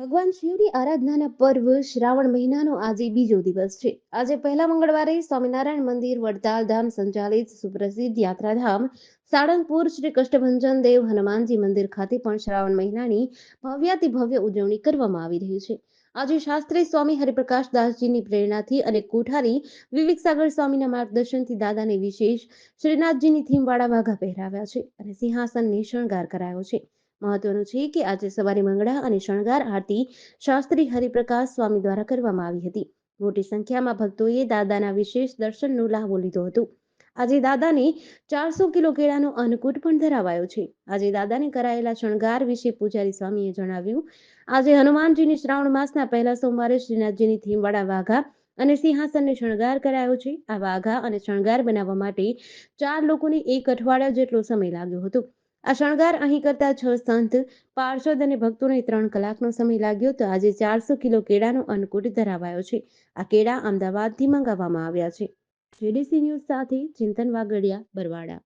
ભગવાન શિવની આરાધનાના પર્વ શ્રાવણ મહિનાનો આજે બીજો દિવસ છે. આજે પહેલા મંગળવારે સ્વામિનારાયણ મંદિર, વડતાલ ધામ, સંચાલિત સુપ્રસિદ્ધ યાત્રાધામ, સાળંગપુર શ્રી કષ્ટભંજન દેવ હનુમાનજી મંદિર ખાતે પણ શ્રાવણ મહિનાની ભવ્યાતિ ભવ્ય ઉજવણી કરવામાં આવી રહી છે. આજે શાસ્ત્રી સ્વામી હરિપ્રકાશ દાસજીની પ્રેરણાથી અને કોઠારી વિવેક સાગર સ્વામીના માર્ગદર્શનથી દાદાને વિશેષ શ્રીનાથજીની થીમવાળા વાઘા પહેરાવ્યા છે અને સિંહાસનને શણગાર કરાયો છે. મહત્વનું છે કે આજે સવારે મંગળા અને શણગાર આરતી શાસ્ત્રી હરિપ્રકાશ સ્વામી દ્વારા કરવામાં આવી હતી. મોટી સંખ્યામાં ભક્તોએ દાદાના વિશેષ દર્શનનો લાભો લીધો હતો. આજે દાદાને ચારસો કિલો કેળાનો અન્નકૂટ પણ ધરાવાયો છે. આજે દાદાને કરાયેલા શણગાર વિશે પૂજારી સ્વામીએ જણાવ્યું, આજે હનુમાનજીની શ્રાવણ માસના પહેલા સોમવારે શ્રીનાથજીની થીમવાળા વાઘા અને સિંહાસનને શણગાર કરાયો છે. આ વાઘા અને શણગાર બનાવવા માટે ચાર લોકોને એક અઠવાડિયા જેટલો સમય લાગ્યો હતો. આ શણગાર અહીં કરતા છ સંત, પાર્ષદ અને ભક્તોને ત્રણ કલાકનો સમય લાગ્યો તો આજે ચારસો કિલો કેળાનો અન્નકૂટ ધરાવાયો છે. આ કેળા અમદાવાદથી મંગાવવામાં આવ્યા છે. જેડીસી ન્યૂઝ સાથે ચિંતન વાગડિયા, બરવાડા.